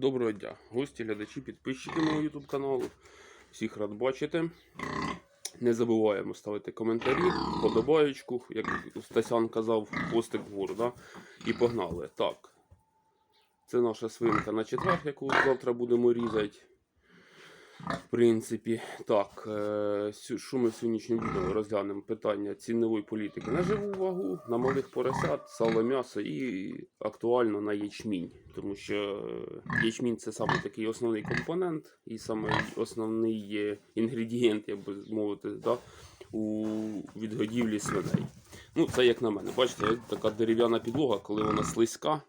Доброго дня, гості, глядачі, підписчики мого YouTube каналу. Всіх рад бачити. Не забуваємо ставити коментарі, подобаєчку, як Стасян казав, постик вгору. Да? І погнали. Так. Це наша свинка на четвер, яку завтра будемо різати. В принципі, так, е, що ми в сьогоднішньому відео розглянемо питання цінової політики на живу вагу, на малих поросят, сало м'ясо і актуально на ячмінь. Тому що е, ячмінь це саме такий основний компонент і саме основний інгредієнт, як би мовити, да, у відгодівлі свиней. Ну, це як на мене. Бачите, така дерев'яна підлога, коли вона слизька.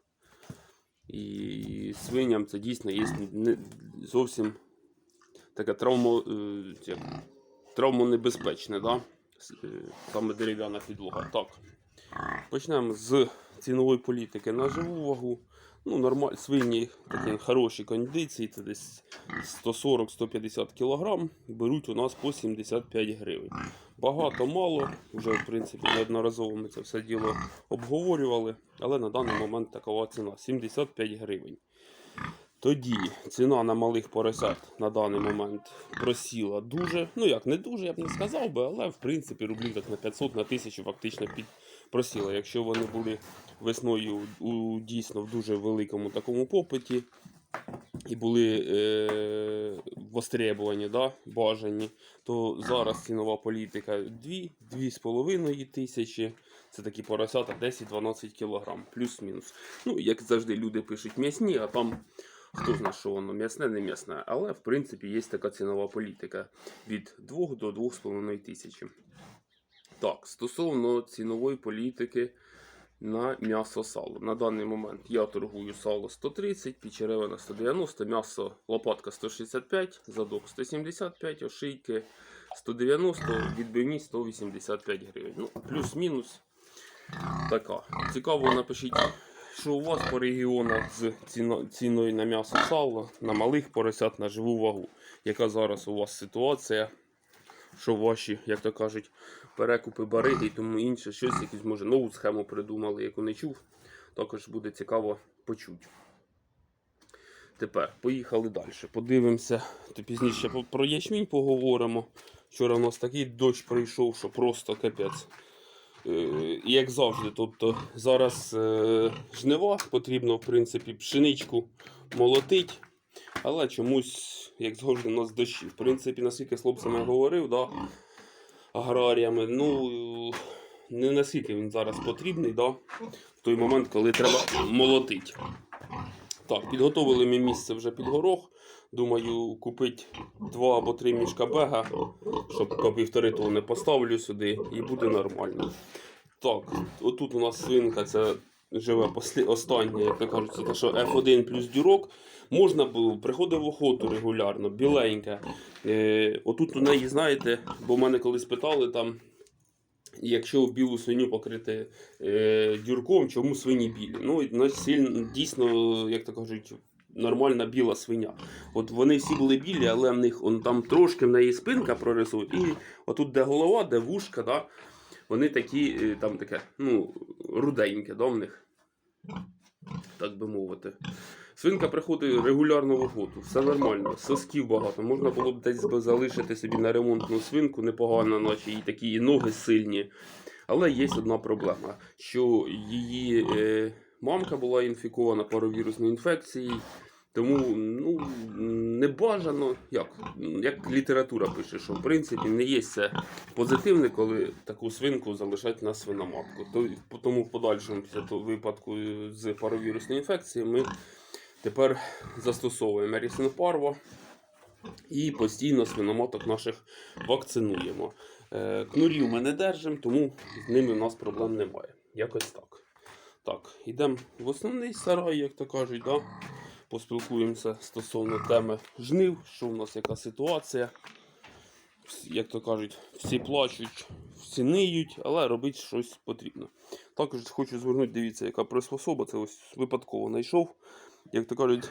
І свиням це дійсно є не зовсім таке травмо, е, як, травмонебезпечне, да? Е, саме дерев'яна підлога. Так. Почнемо з цінової політики на живу вагу. Ну, нормаль, свині такі хороші кондиції, це десь 140-150 кг, беруть у нас по 75 гривень. Багато, мало, вже в принципі неодноразово ми це все діло обговорювали, але на даний момент такова ціна 75 гривень. Тоді ціна на малих поросят на даний момент просіла дуже. Ну як не дуже, я б не сказав би, але в принципі рублів так на 500 на 1000 фактично під просіла. Якщо вони були весною у дійсно в дуже великому такому попиті і були е, востребувані, да, бажані, то зараз цінова політика 2, 2,5 тисячі. Це такі поросята 10-12 кг, плюс-мінус. Ну, як завжди, люди пишуть м'ясні, а там хто знає, що воно м'ясне, не м'ясне. Але в принципі є така цінова політика від 2 до 2,5 тисячі. Так, стосовно цінової політики на м'ясо сало. На даний момент я торгую сало 130, печеревина 190, м'ясо лопатка 165, задок 175, ошийки 190, відбивні 185 гривень. Ну, плюс-мінус така. Цікаво, напишіть, що у вас по регіонах з ціно- ціною на м'ясо сало, на малих поросят, на живу вагу. Яка зараз у вас ситуація? Що ваші, як то кажуть, перекупи бариги і тому інше, щось якусь може нову схему придумали, яку не чув. Також буде цікаво почути. Тепер поїхали далі. Подивимося, то пізніше про ячмінь поговоримо. Вчора у нас такий дощ прийшов, що просто капець. Е, як завжди, тобто зараз е, жнива потрібно, в принципі, пшеничку молотить, але чомусь, як завжди, у нас дощі. В принципі, наскільки з хлопцями говорив, да, аграріями, ну не наскільки він зараз потрібний, да, в той момент, коли треба молотити. Так, підготовили ми місце вже під горох. Думаю, купити два або три мішка бега, щоб по півтори тонни поставлю сюди і буде нормально. Так, отут у нас свинка, це живе останнє, як то кажуть, це те, що F1 плюс дюрок. Можна було, приходив в охоту регулярно, біленька. Е, отут у неї, знаєте, бо мене колись питали там. Якщо білу свиню покрити е, дюрком, чому свині білі? Ну, сильно, дійсно, як то кажуть, нормальна біла свиня. От вони всі були білі, але в них он, там трошки в неї спинка прорисує. І отут, де голова, де вушка, да, вони такі, е, там таке, ну, руденьке, да, в них. Так би мовити. Свинка приходить регулярно в охоту, все нормально, сосків багато. Можна було б десь залишити собі на ремонтну свинку непогано, наче і такі і ноги сильні. Але є одна проблема, що її е, мамка була інфікована паровірусною інфекцією. Тому ну, не бажано, як, як література пише, що в принципі не є це позитивне, коли таку свинку залишать на свиноматку. То, тому в подальшому після того випадку з паровірусною інфекцією ми тепер застосовуємо Ерісен Парво і постійно свиноматок наших вакцинуємо. Е, Кнурів ми не держимо, тому з ними у нас проблем немає. Якось так. Так, йдемо в основний сарай, як то кажуть, да? поспілкуємося стосовно теми жнив, що у нас яка ситуація. Як то кажуть, всі плачуть, всі ниють, але робити щось потрібно. Також хочу звернути, дивіться, яка приспособа. Це ось випадково знайшов. Як то кажуть,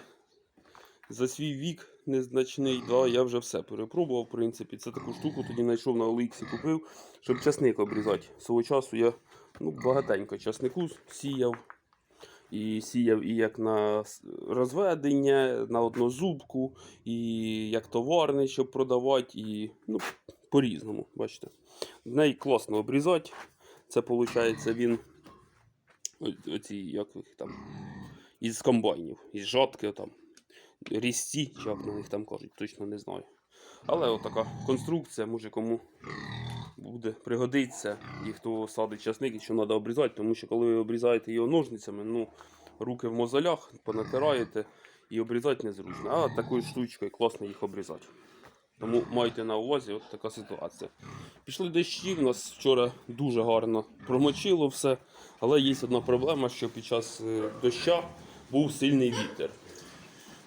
за свій вік незначний, да, я вже все перепробував, в принципі. Це таку штуку тоді знайшов на Оліксі, купив, щоб часник обрізати. Свого часу я ну, багатенько часнику сіяв. І сіяв і як на розведення, на однозубку, і як товарний, щоб продавати, і ну, по-різному, бачите. В неї класно обрізати. Це виходить він оці, як їх там, із комбайнів, із жатки там. Різці, як на них там кажуть, точно не знаю. Але отака конструкція, може кому буде пригодиться, і хто садить часник, і що треба обрізати, тому що коли ви обрізаєте його ножницями, ну, руки в мозолях, понатираєте і обрізати незручно. А такою штучкою класно їх обрізати. Тому майте на увазі от така ситуація. Пішли дощі, в нас вчора дуже гарно промочило все, але є одна проблема, що під час е, доща був сильний вітер.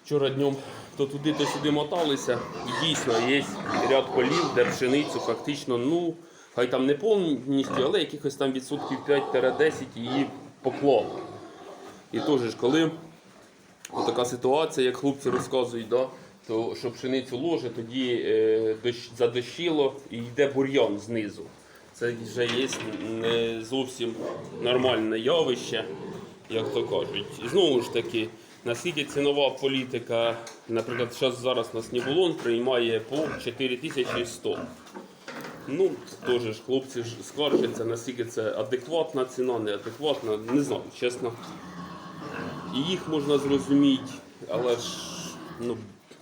Вчора днем то туди, то сюди моталися. І дійсно є ряд полів, де пшеницю фактично, ну, хай там не повністю, але якихось там відсотків 5-10 її поклало. І теж коли така ситуація, як хлопці розказують, да, то що пшеницю ложе, тоді е, дощ, задощило і йде бур'ян знизу. Це вже є не зовсім нормальне явище, як то кажуть. Знову ж таки, наскільки цінова політика, наприклад, зараз, зараз нас Нібулон приймає по 4100. Ну, теж ж хлопці ж скаржаться, наскільки це адекватна ціна, неадекватна, не знаю, чесно. І їх можна зрозуміти, але ж ну,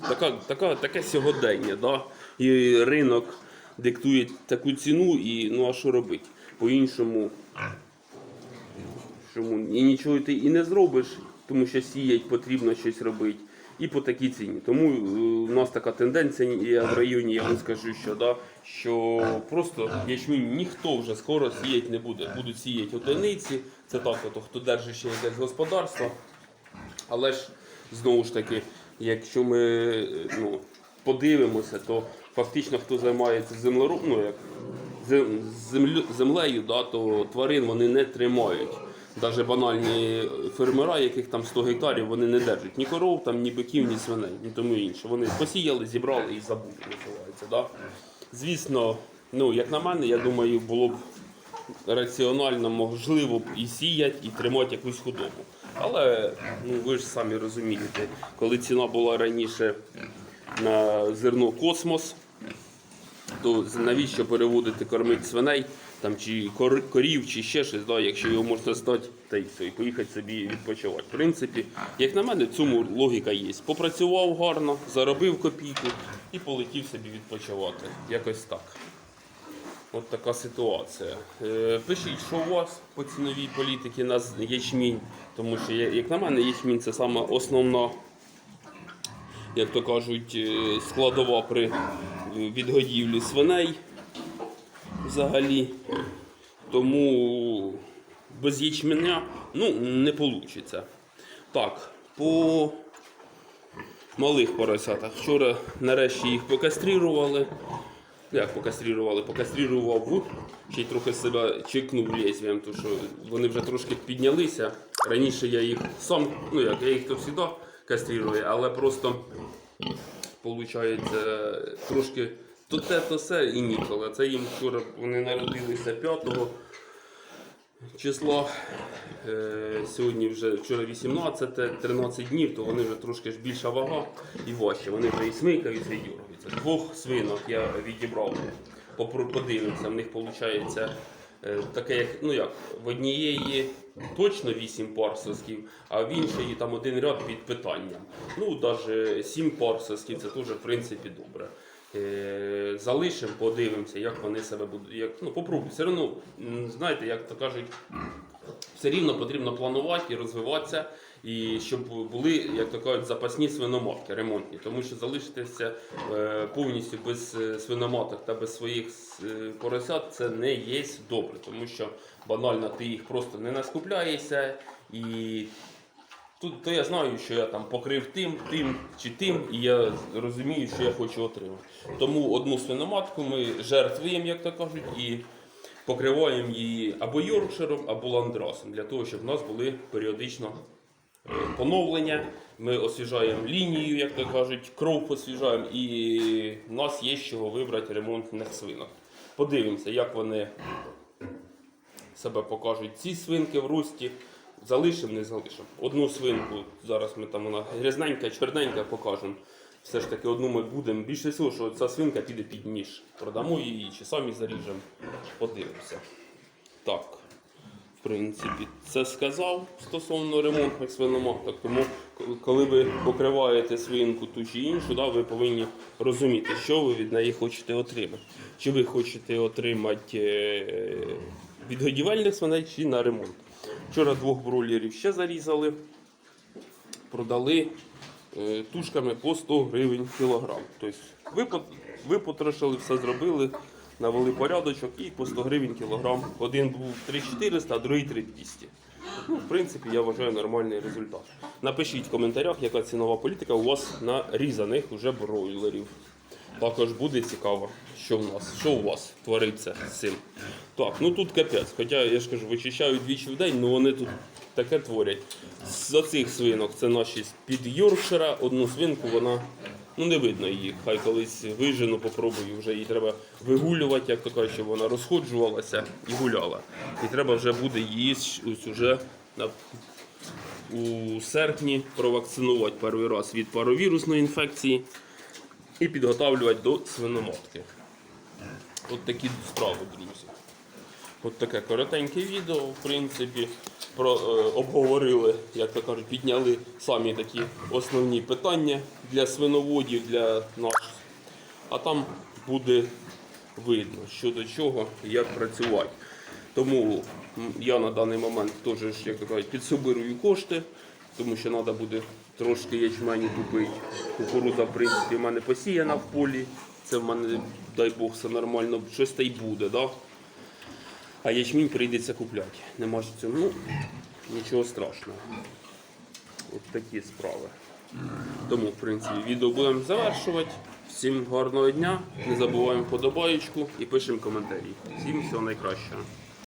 така, така, таке сьогодення, да? і ринок диктує таку ціну, і ну а що робити? По-іншому чому? і нічого ти і не зробиш, тому що сіять потрібно щось робити. І по такій ціні. Тому е, у нас така тенденція і в районі, я вам скажу, що, да, що просто ячмінь ніхто вже скоро сіяти не буде. Будуть сіяти одиниці, це так, от, хто держить ще якесь господарство. Але ж знову ж таки, якщо ми е, ну, подивимося, то фактично хто займається землероб... ну, як землю... землею, да, то тварин вони не тримають. Навіть банальні фермера, яких там 100 гектарів, вони не держать ні коров, там, ні биків, ні свиней, ні тому інше. Вони посіяли, зібрали і забули, називається. Да? Звісно, ну, як на мене, я думаю, було б раціонально можливо б і сіяти, і тримати якусь худобу. Але ну, ви ж самі розумієте, коли ціна була раніше на зерно космос, то навіщо переводити кормити свиней там, чи кор- корів, чи ще щось, да, якщо його можна стати та й все, і поїхати собі відпочивати. В принципі, як на мене, цьому логіка є. Попрацював гарно, заробив копійку і полетів собі відпочивати. Якось так. От така ситуація. Е, пишіть, що у вас по ціновій політиці на ячмінь, тому що, як на мене, ячмінь це саме основна, як то кажуть, е, складова при відгодівлі свиней взагалі. Тому без ячменя ну, не вийде. Так, по малих поросятах. Вчора нарешті їх покастрірували. Як покастрірували? Покастрірував вуд, ще й трохи себе чекнув лезвієм, тому що вони вже трошки піднялися. Раніше я їх сам, ну як я їх то завжди кастрирую, але просто виходить трошки то те, то все і ніколи. Це їм вчора вони народилися 5 числа. Е, сьогодні вже вчора 18, 13 днів, то вони вже трошки ж більша вага і важче. Вони вже і смикаються, і дергаються. Двох свинок я відібрав. Подивимося, в них виходить таке, як, ну як, в однієї точно 8 пар сосків, а в іншої там один ряд під питанням. Ну, навіть 7 пар сосків це теж в принципі добре. Е, залишимо, подивимося, як вони себе будуть. Як, ну, попробуй. Все одно, знаєте, як то кажуть, все рівно потрібно планувати і розвиватися, і щоб були, як то кажуть, запасні свиноматки, ремонтні. Тому що залишитися е, повністю без е, свиноматок та без своїх е, поросят це не є добре, тому що банально ти їх просто не наскупляєшся і. Тут то я знаю, що я там покрив тим, тим чи тим, і я розумію, що я хочу отримати. Тому одну свиноматку ми жертвуємо, як то кажуть, і покриваємо її або йоркширом, або ландрасом, для того, щоб в нас були періодично поновлення. Ми освіжаємо лінію, як то кажуть, кров освіжаємо, і в нас є з чого вибрати ремонтних свинок. Подивимося, як вони себе покажуть ці свинки в рості. залишимо, не залишимо. Одну свинку, зараз ми там вона грязненька, чорненька покажемо. Все ж таки одну ми будемо. Більше всього, що ця свинка піде під ніж. Продамо її чи самі заріжемо. Подивимося. Так, в принципі, це сказав стосовно ремонтних свиноматок. Тому, коли ви покриваєте свинку ту чи іншу, да, ви повинні розуміти, що ви від неї хочете отримати. Чи ви хочете отримати е, відгодівельних свиней, чи на ремонт. Вчора двох бройлерів ще зарізали, продали е, тушками по 100 гривень кілограм. Тобто ви потрошили, все зробили, навели порядочок і по 100 гривень кілограм. Один був 3400, а другий 3200. Ну, в принципі, я вважаю нормальний результат. Напишіть в коментарях, яка цінова політика у вас на різаних уже бройлерів. Також буде цікаво, що в нас, що у вас твориться з цим. Так, ну тут капець. Хоча я ж кажу, вичищаю двічі в день, але вони тут таке творять. З цих свинок це наші під Йоркшира. Одну свинку вона ну не видно її. Хай колись вижену, попробую. Вже її треба вигулювати, як то кажуть, щоб вона розходжувалася і гуляла. І треба вже буде її ось уже на у серпні провакцинувати перший раз від паровірусної інфекції і підготовлювати до свиноматки. От такі справи, друзі. От таке коротеньке відео, в принципі, про, е, обговорили, як то кажуть, підняли самі такі основні питання для свиноводів, для нас. А там буде видно, що до чого і як працювати. Тому я на даний момент теж, як то кажуть, підсобирую кошти, тому що треба буде трошки ячменю купити. Кукурудза, в принципі, в мене посіяна в полі. Це в мене, дай Бог, все нормально, щось та й буде. Да? А ячмінь прийдеться купляти. Нема ж цьому Ну, нічого страшного. От такі справи. Тому, в принципі, відео будемо завершувати. Всім гарного дня. Не забуваємо подобаєчку і пишемо коментарі. Всім всього найкращого.